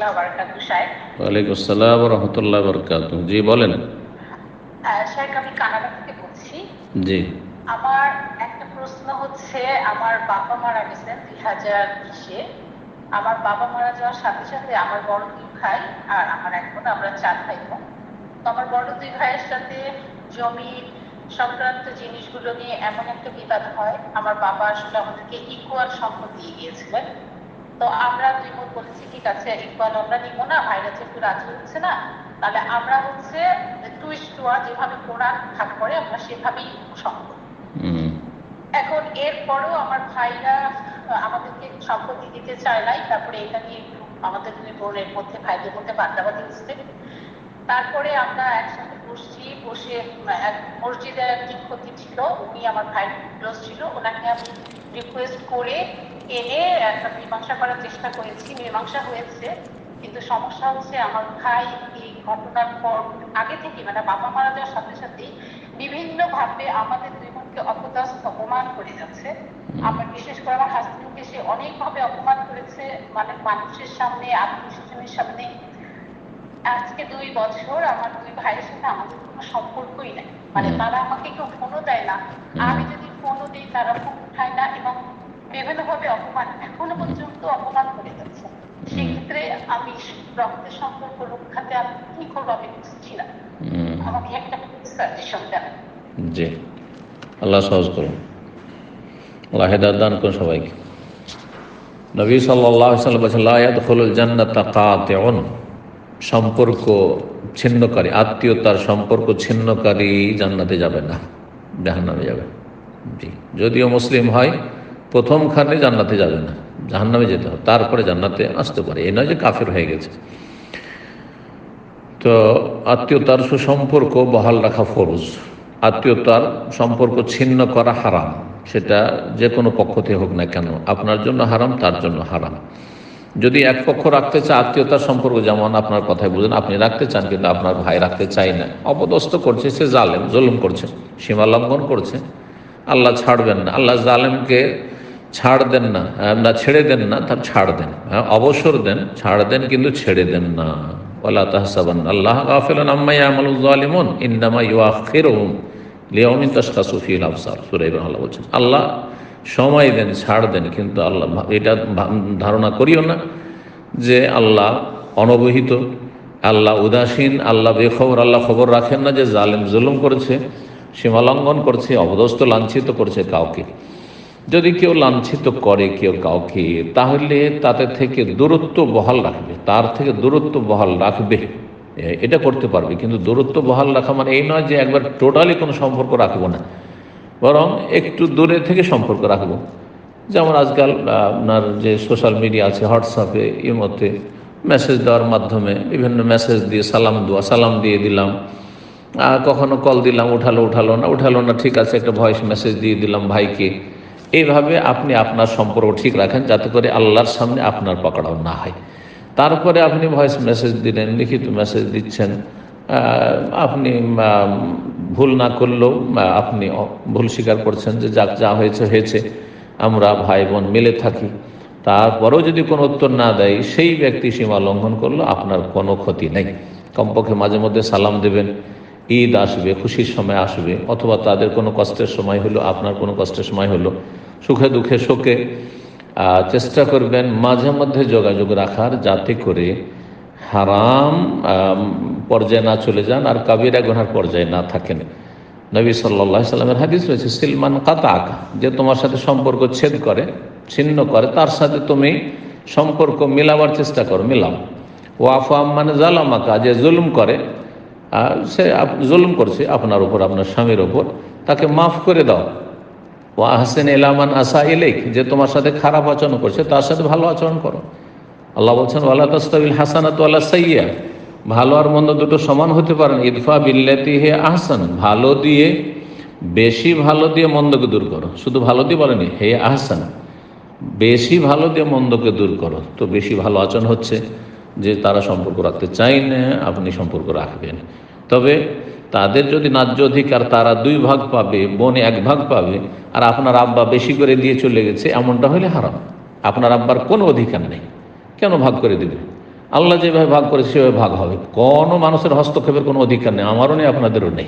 ওয়ালাইকুম আসসালাম রহমতুল্লাহ বরকাত। জি বলেন। সাহেব আমি কানাডা থেকে বলছি। জি। আমার একটা প্রশ্ন হচ্ছে আমার বাবা মারা গেছেন দুই হাজার বিশে। আমার বাবা মারা যাওয়ার সাথে সাথে আমার বড় দুই ভাই আর আমার এক বোন আমরা চার ভাই বোন। তো আমার বড় দুই ভাইয়ের সাথে জমি সংক্রান্ত জিনিসগুলো নিয়ে এমন একটা বিবাদ হয়। আমার বাবা আসলে আমাদেরকে ইকুয়াল সম্পদ দিয়ে গিয়েছিলেন। তো আমরা দুই বোন বলেছি ঠিক আছে ইকুয়াল আমরা নিব না ভাইরা একটু রাজি হচ্ছে না তাহলে আমরা হচ্ছে টুইস্ট টুয়া যেভাবে কোরআন ভাগ করে আমরা সেভাবেই সম্পদ হুম। এখন এরপরও আমার ভাইরা আমাদেরকে সম্পত্তি দিতে চায় নাই তারপরে এটা নিয়ে একটু আমাদের দুই বোনের মধ্যে ভাইদের মধ্যে বার্তাবাদী হচ্ছে। তারপরে আমরা একসাথে বসছি বসে এক মসজিদের একজন ক্ষতি ছিল উনি আমার ভাই ক্লোজ ছিল ওনাকে আমি রিকোয়েস্ট করে এনে একটা মীমাংসা করার চেষ্টা করেছি মীমাংসা হয়েছে। কিন্তু সমস্যা হচ্ছে আমার ভাই এই ঘটনার পর আগে থেকে মানে বাবা মারা যাওয়ার সাথে সাথেই বিভিন্ন ভাবে আমাদের দুই বোনকে অপদাস্ত অপমান করে যাচ্ছে। আমার বিশেষ করে আমার হাজবেন্ডকে সে অনেকভাবে অপমান করেছে। মানে মানুষের সামনে আত্মীয় স্বজনের সামনে। আজকে দুই বছর আমার দুই ভাইয়ের সাথে আমাদের কোনো সম্পর্কই নাই। মানে তারা আমাকে কেউ ফোনও দেয় না। আমি যদি দিই তারা ফোন উঠায় না এবং বিভিন্ন ভাবে অপমান এখনও পর্যন্ত অপমান করে যাচ্ছে। সেক্ষেত্রে আমি রক্তের সম্পর্ক রক্ষাতে আমি কি করব আমি বুঝছি না। আমাকে একটা সাজেশন দেন। জি। আল্লাহ সহজ করুন। আল্লাহ দান করুন সবাইকে। নবী সাল্লাহ সাল্লাম বলছেন লায়াত হলুল জান্নাতা কাতেউন। সম্পর্ক ছিন্নকারী আত্মীয়তার সম্পর্ক ছিন্নকারী জান্নাতে যাবে না জাহান্নামে যাবে। জি, যদিও মুসলিম হয় প্রথমখানে জান্নাতে যাবে না, জাহান্নামে যেতে হবে, তারপরে জান্নাতে আসতে পারে। এই নয় যে কাফের হয়ে গেছে। তো আত্মীয়তার সুসম্পর্ক বহাল রাখা ফরজ। আত্মীয়তার সম্পর্ক ছিন্ন করা হারাম, সেটা যে কোনো পক্ষতে হোক না কেন, আপনার জন্য হারাম, তার জন্য হারাম। যদি এক পক্ষ রাখতে চায় আত্মীয়তার সম্পর্ক, যেমন আপনার কথায় বুঝেন, আপনি রাখতে চান, কিন্তু আপনার ভাই রাখতে চাই না, অপদস্থ করছে, সে জালেম, জুলুম করছে, সীমা লঙ্ঘন করছে আল্লাহ ছাড়বেন না। আল্লাহ জালেমকে ছাড় দেন না না, ছেড়ে দেন না, তার ছাড় দেন। হ্যাঁ অবসর দেন, ছাড় দেন, কিন্তু ছেড়ে দেন না। ওলা তাহসাবান। আল্লাহ গাফিলান আম্মা ইয়ামালুল জালিমুন, ইন্নামা আল্লাহ বলছেন, আল্লাহ সময় দেন, ছাড় দেন, কিন্তু আল্লাহ এটা ধারণা করিও না যে আল্লাহ অনবহিত, আল্লাহ উদাসীন, আল্লাহ বেখবর, আল্লাহ খবর রাখেন না যে জালেম জুলুম করেছে। সীমালঙ্ঘন করছে অবদস্ত লাঞ্ছিত করছে কাউকে। যদি কেউ লাঞ্ছিত করে কেউ কাউকে, তাহলে তাতে থেকে দূরত্ব বহাল রাখবে, তার থেকে দূরত্ব বহাল রাখবে। এটা করতে পারবে, কিন্তু দূরত্ব বহাল রাখা মানে এই নয় যে একবার টোটালি কোনো সম্পর্ক রাখব না, বরং একটু দূরে থেকে সম্পর্ক রাখব। যেমন আজকাল আপনার যে সোশ্যাল মিডিয়া আছে, হোয়াটসঅ্যাপে ইমতে, মেসেজ দেওয়ার মাধ্যমে বিভিন্ন মেসেজ দিয়ে সালাম দেওয়া সালাম দিয়ে দিলাম। কখনো কল দিলাম, উঠালো উঠালো না উঠালো না, ঠিক আছে, একটা ভয়েস মেসেজ দিয়ে দিলাম ভাইকে। এইভাবে আপনি আপনার সম্পর্ক ঠিক রাখেন, যাতে করে আল্লাহর সামনে আপনার পকড়াও না হয়। তারপরে আপনি ভয়েস মেসেজ দিলেন, লিখিত মেসেজ দিচ্ছেন। আপনি ভুল না করলেও আপনি ভুল স্বীকার করছেন যে যাক, যা হয়েছে হয়েছে। আমরা ভাই বোন মিলে থাকি। তারপরেও যদি কোনো উত্তর না দেয়, সেই ব্যক্তি সীমা লঙ্ঘন করল, আপনার কোনো ক্ষতি নেই। কমপক্ষে মাঝে মধ্যে সালাম দেবেন। ঈদ আসবে, খুশির সময় আসবে, অথবা তাদের কোনো কষ্টের সময় হলো, আপনার কোনো কষ্টের সময় হলো, সুখে দুঃখে শোকে চেষ্টা করবেন মাঝে মধ্যে যোগাযোগ রাখার যাতে করে হারাম পর্যায়ে না চলে যান আর কাবিরা গুনার পর্যায়ে না থাকেন। নবী সাল্লাহ সাল্লামের হাদিস রয়েছে, সিলমান কাতাক যে তোমার সাথে সম্পর্ক ছেদ করে, ছিন্ন করে, তার সাথে তুমি সম্পর্ক মিলাবার চেষ্টা করো, মিলাও। ওয়াফা মানে জালামাকা, যে জুলুম করে সে জুলুম করছে আপনার উপর, আপনার স্বামীর ওপর তাকে মাফ করে দাও। ও আহসেন এলামান আসা ইলেক যে তোমার সাথে খারাপ আচরণ করছে, তার সাথে ভালো আচরণ করো। আল্লাহ বলছেন, ওয়ালা তাস্তাবিল হাসানাত ওয়ালা সাইয়া ভালো আর মন্দ দুটো সমান হতে পারেন ইদফা বিল্লাতি হে আহসান, ভালো দিয়ে, বেশি ভালো দিয়ে মন্দকে দূর করো। শুধু ভালো দিয়ে বলেনি, হে আহসান, বেশি ভালো দিয়ে মন্দকে দূর করো। তো বেশি ভালো আচরণ হচ্ছে। যে তারা সম্পর্ক রাখতে চাই না, আপনি সম্পর্ক রাখবেন। তবে তাদের যদি ন্যায্য অধিকার তারা দুই ভাগ পাবে, বনে এক ভাগ পাবে, আর আপনার আব্বা বেশি করে দিয়ে চলে গেছে, এমনটা হলে হারাম। আপনার আব্বার কোনো অধিকার নেই। কেন ভাগ করে দেবে? আল্লাহ যেভাবে ভাগ করে, সেভাবে ভাগ হবে। কোনো মানুষের হস্তক্ষেপের কোনো অধিকার নেই, আমারও নেই, আপনাদেরও নেই।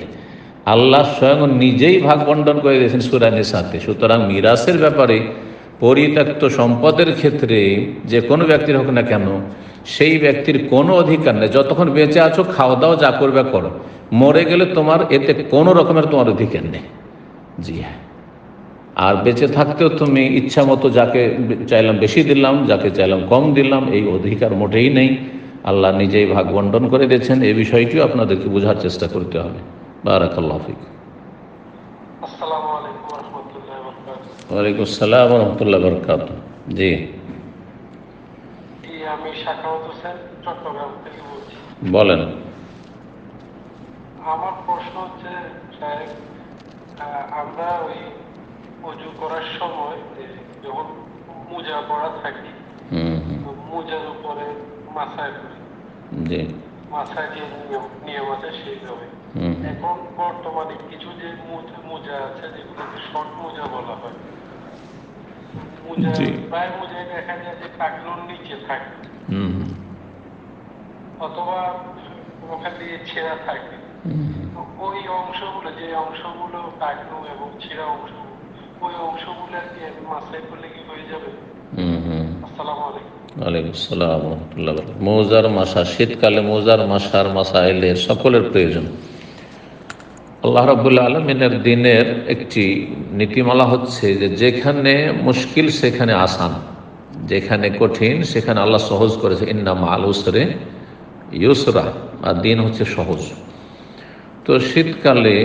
আল্লাহ স্বয়ং নিজেই ভাগ বন্টন করে দিয়েছেন সুরানের সাথে সুতরাং মিরাসের ব্যাপারে পরিত্যক্ত সম্পদের ক্ষেত্রে যে কোনো ব্যক্তির হোক না কেন, সেই ব্যক্তির কোনো অধিকার নেই। যতক্ষণ বেঁচে আছো, খাওয়া দাওয়া যা করবে করো। মরে গেলে তোমার এতে কোনো রকমের তোমার অধিকার নেই। জি হ্যাঁ। আর বেঁচে থাকতেও তুমি ইচ্ছা মতো যাকে চাইলাম বেশি দিলাম, যাকে চাইলাম কম দিলাম, এই অধিকার মোটেই নেই। আল্লাহ নিজেই ভাগ বন্টন করে দিয়েছেন। এই বিষয়টিও আপনাদেরকে বোঝার চেষ্টা করতে হবে। বারাকাল্লাহ ফিক আসসালামু আলাইকুম রহমতুল্লাহ ওয়ালাইকুম আসসালাম রহমতুল্লাহ বরকাত জি। আমি শাখাওয়াত হোসেন চট্টগ্রাম থেকে বলছি। বলেন। আমার প্রশ্ন হচ্ছে আমরা ওই অজু করার সময় যখন মোজা পরা থাকি মোজার উপরে মাথায় করি। জি। মাথায় যে নিয়ম আছে সেইভাবে। এখন বর্তমানে কিছু যে মোজা আছে যেগুলোকে শর্ট মোজা বলা হয়। মোজা প্রায় মোজায় দেখা যায় যে টাকলোর নিচে থাকে। অথবা ওখান দিয়ে ছেঁড়া থাকে। ওই অংশগুলো যে অংশগুলো টাকলো এবং ছেঁড়া অংশ ওই অংশগুলো আর কি করলে কি হয়ে যাবে? হুম হুম। আসসালামু আলাইকুম। ওয়ালাইকুম আসসালাম রহমতুল্লাহ মৌজার মাসা শীতকালে মৌজার মাসার মাসা এলে সকলের প্রয়োজন। আল্লাহ রবুল্লা আলমিনের দিনের একটি নীতিমালা হচ্ছে যে যেখানে মুশকিল সেখানে আসান, যেখানে কঠিন সেখানে আল্লাহ সহজ করেছে। ইন্নাম আল উসরে ইউসরা, আর দিন হচ্ছে সহজ। তো শীতকালে,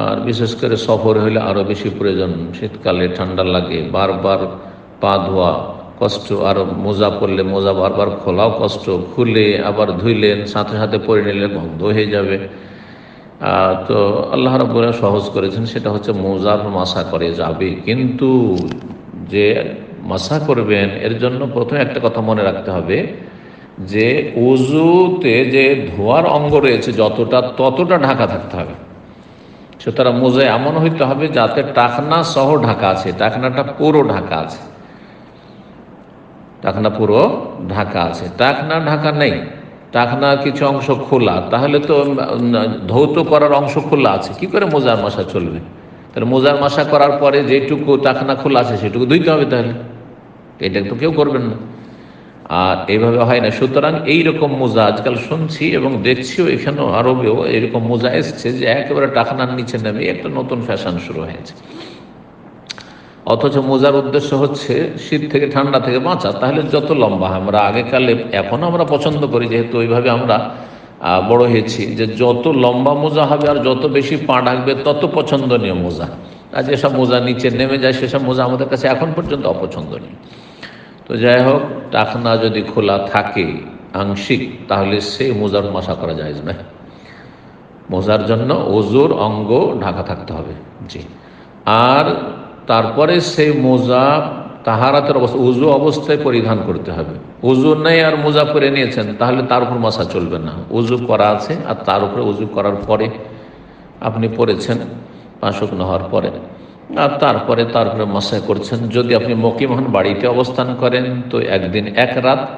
আর বিশেষ করে সফর হলে আরও বেশি প্রয়োজন। শীতকালে ঠান্ডা লাগে, বারবার পা ধোয়া কষ্ট, আর মোজা পরলে মোজা বারবার খোলাও কষ্ট, খুলে আবার ধুইলেন, সাথে সাথে পরে নিলে বন্ধ হয়ে যাবে। তো আল্লাহ রব্বুল্লাহ সহজ করেছেন, সেটা হচ্ছে মোজার মাসা করে যাবে। কিন্তু যে মাসা করবেন, এর জন্য প্রথমে একটা কথা মনে রাখতে হবে যে উজুতে যে ধোয়ার অঙ্গ রয়েছে যতটা, ততটা ঢাকা থাকতে হবে। সুতরাং মোজা এমন হইতে হবে যাতে টাকনা সহ ঢাকা আছে, টাকনাটা পুরো ঢাকা আছে। টাকনা পুরো ঢাকা আছে। টাকনা ঢাকা নেই। টাকনার কিছু অংশ খোলা, তাহলে তো ধৌত করার অংশ খোলা আছে। কি করে মোজার মশা চলবে? তাহলে মোজার মশা করার পরে যেটুকু টাকনা খোলা আছে, সেটুকু ধুইতে হবে তাহলে। এটা তো কেউ করবেন না। আর এইভাবে হয় না। সুতরাং এইরকম মোজা আজকাল শুনছি এবং দেখছিও এখানেও আরবেও এরকম মোজা এসছে যে একেবারে টাকনার নিচে নেমে একটা নতুন ফ্যাশন শুরু হয়েছে। অথচ মোজার উদ্দেশ্য হচ্ছে শীত থেকে ঠান্ডা থেকে বাঁচা। তাহলে যত লম্বা আমরা আগেকালে এখনও আমরা পছন্দ করি, যেহেতু ওইভাবে আমরা বড় হয়েছি, যে যত লম্বা মোজা হবে আর যত বেশি পা ডাকবে তত পছন্দনীয় মোজা। আর যেসব মোজা নিচে নেমে যায়, সেসব মোজা আমাদের কাছে এখন পর্যন্ত অপছন্দনীয়। তো যাই হোক টাকনা যদি খোলা থাকে, আংশিক, তাহলে সেই মোজার মশা করা যায় না। মোজার জন্য ওজোর অঙ্গ ঢাকা থাকতে হবে। জি। আর তারপরে সেই মোজা তাহারাতের অবস্থা, উজু অবস্থায় পরিধান করতে হবে। উজু নেই আর মোজা পরে নিয়েছেন, তাহলে তার উপর মশা চলবে না। উজু করা আছে আর তার উপরে উজু করার পরে আপনি পড়েছেন পাঁচক হওয়ার পরে। আর তারপরে তারপরে মশা করছেন। যদি আপনি মকিম হন, বাড়িতে অবস্থান করেন, তো একদিন এক রাত।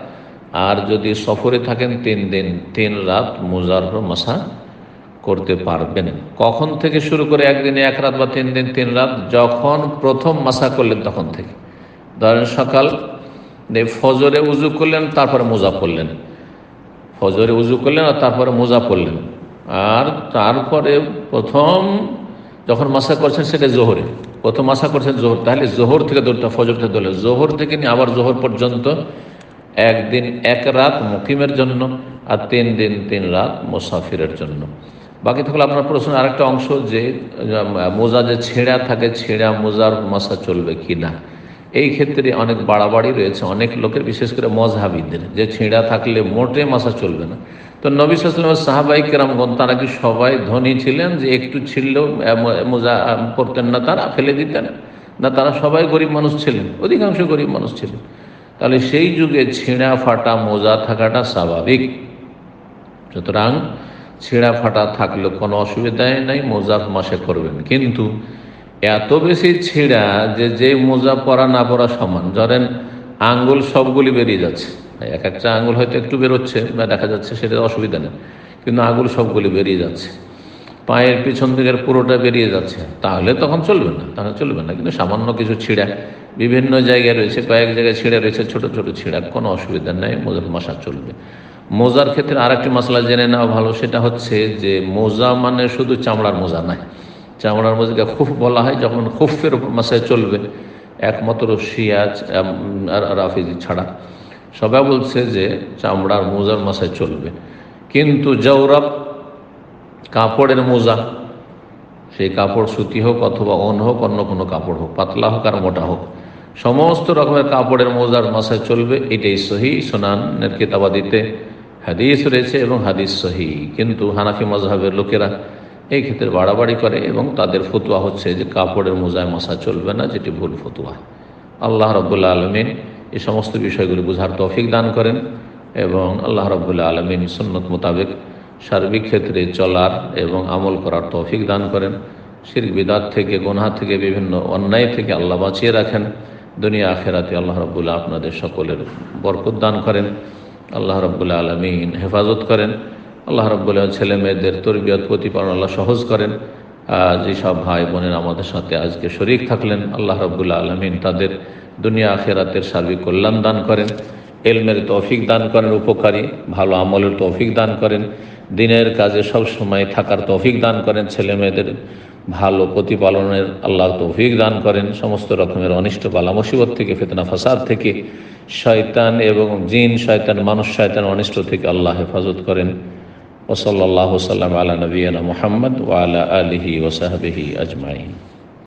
আর যদি সফরে থাকেন, তিন দিন, তিন রাত মোজার উপর মশা করতে পারবেন। কখন থেকে শুরু করে একদিনে, এক রাত বা তিন দিন, তিন রাত, যখন প্রথম মাসা করলেন তখন থেকে। ধরেন সকাল ফজরে উজু করলেন, তারপরে মোজা পড়লেন ফজরে উজু করলেন আর তারপরে মোজা পড়লেন আর তারপরে প্রথম যখন মাসা করছেন, সেটা জোহরে। প্রথম মাসা করছেন জোহর, তাহলে জোহর থেকে দৌড়টা ফজর থেকে দৌড়লেন জোহর থেকে নিয়ে আবার জোহর পর্যন্ত একদিন, এক রাত মুকিমের জন্য আর তিন দিন, তিন রাত মুসাফিরের জন্য। বাকি থাকলে আপনার প্রশ্ন আরেকটা অংশ যে মোজা যে ছেঁড়া থাকে, ছেঁড়া মোজার মশা চলবে কি না? এই ক্ষেত্রে অনেক বাড়াবাড়ি রয়েছে। অনেক লোকের, বিশেষ করে মজহাবিদের, যে ছেঁড়া থাকলে মোটে মশা চলবে না। তো নবী সাল্লামের সাহাবাই কেরামগণ, তারা কি সবাই ধনী ছিলেন যে একটু মো- মোজা করতেন না তারা, ফেলে দিতেন? না, তারা সবাই গরিব মানুষ ছিলেন? অধিকাংশ গরিব মানুষ ছিলেন। তাহলে সেই যুগে ছেঁড়া, ফাটা, মোজা থাকাটা স্বাভাবিক। সুতরাং ছেঁড়া ফাটা থাকলে কোনো অসুবিধাই নাই মোজার মাসে করবেন। কিন্তু এত বেশি ছেঁড়া যে যে মোজা পরা না পরা সমান। ধরেন আঙ্গুল সবগুলি বেরিয়ে যাচ্ছে। এক একটা আঙুল হয়তো একটু বেরোচ্ছে বা দেখা যাচ্ছে সেটা অসুবিধা নেই। কিন্তু আঙুল সবগুলি বেরিয়ে যাচ্ছে। পায়ের পিছন দিকের পুরোটা বেরিয়ে যাচ্ছে। তাহলে তখন চলবে না, তাহলে চলবে না। কিন্তু সামান্য কিছু ছিঁড়া বিভিন্ন জায়গায় রয়েছে, কয়েক জায়গায় ছিঁড়া রয়েছে, ছোট ছোট ছিঁড়া, কোনো অসুবিধা নেই মোজার মশা চলবে। মোজার ক্ষেত্রে আরেকটি মশলা জেনে নেওয়া ভালো, সেটা হচ্ছে যে মোজা মানে শুধু চামড়ার মোজা নয় চামড়ার মোজাকে খুব বলা হয়, যখন খুফের উপর মশায় চলবে, একমাত্র শিয়াজ আর রাফিজি ছাড়া। সবাই বলছে যে চামড়ার মোজার মাসায় চলবে। কিন্তু জৌরব কাপড়ের মোজা, সেই কাপড় সুতি হোক অথবা অন হোক, অন্য কোনো কাপড় হোক, পাতলা হোক আর মোটা হোক, সমস্ত রকমের কাপড়ের মোজার মাসায় চলবে। এটাই সহি সোনানের কিতাবাদিতে হাদিস রয়েছে এবং হাদিস সহি। কিন্তু হানাফি মজহাবের লোকেরা এই ক্ষেত্রে বাড়াবাড়ি করে এবং তাদের ফতুয়া হচ্ছে যে কাপড়ের মোজায় মশা চলবে না, যেটি ভুল ফতুয়া। আল্লাহ রব্বুল্লা আলমিন এই সমস্ত বিষয়গুলি বোঝার তৌফিক দান করেন এবং আল্লাহ রব্বুল্লা আলমিন সুন্নত মোতাবেক সার্বিক ক্ষেত্রে চলার এবং আমল করার তৌফিক দান করেন। শির বিদাত থেকে গোনা থেকে, বিভিন্ন অন্যায় থেকে আল্লাহ বাঁচিয়ে রাখেন। দুনিয়া, আখেরাতে আল্লাহ রব্বুল্লাহ আপনাদের সকলের বরকত দান করেন। আল্লাহ রব্বুল্লাহ আলমিন হেফাজত করেন। আল্লাহ রব্বুল্লাহ ছেলে মেয়েদের তরবিয়ত, প্রতিপালন আল্লাহ সহজ করেন। যেসব ভাই বোনের আমাদের সাথে আজকে শরিক থাকলেন। আল্লাহ রব্বুল্লাহ আলমিন তাদের দুনিয়া আখেরাতের সার্বিক কল্যাণ দান করেন। এলমের তৌফিক দান করেন, উপকারী, ভালো আমলের তৌফিক দান করেন। দিনের কাজে সব সময় থাকার তৌফিক দান করেন ছেলে মেয়েদের ভালো প্রতিপালনের আল্লাহ তৌফিক দান করেন। সমস্ত রকমের অনিষ্ট, বালা, মুসিবত থেকে, ফেতনা, ফাসাদ থেকে, শয়তান এবং জিন, শয়তান, মানুষ, শয়তান, অনিষ্ট থেকে আল্লাহ হেফাজত করেন। ওসল্লাহ সাল্লাম আলা নবীনা মোহাম্মদ ওয়ালা আলহি ওসাহাবিহি আজমাইন।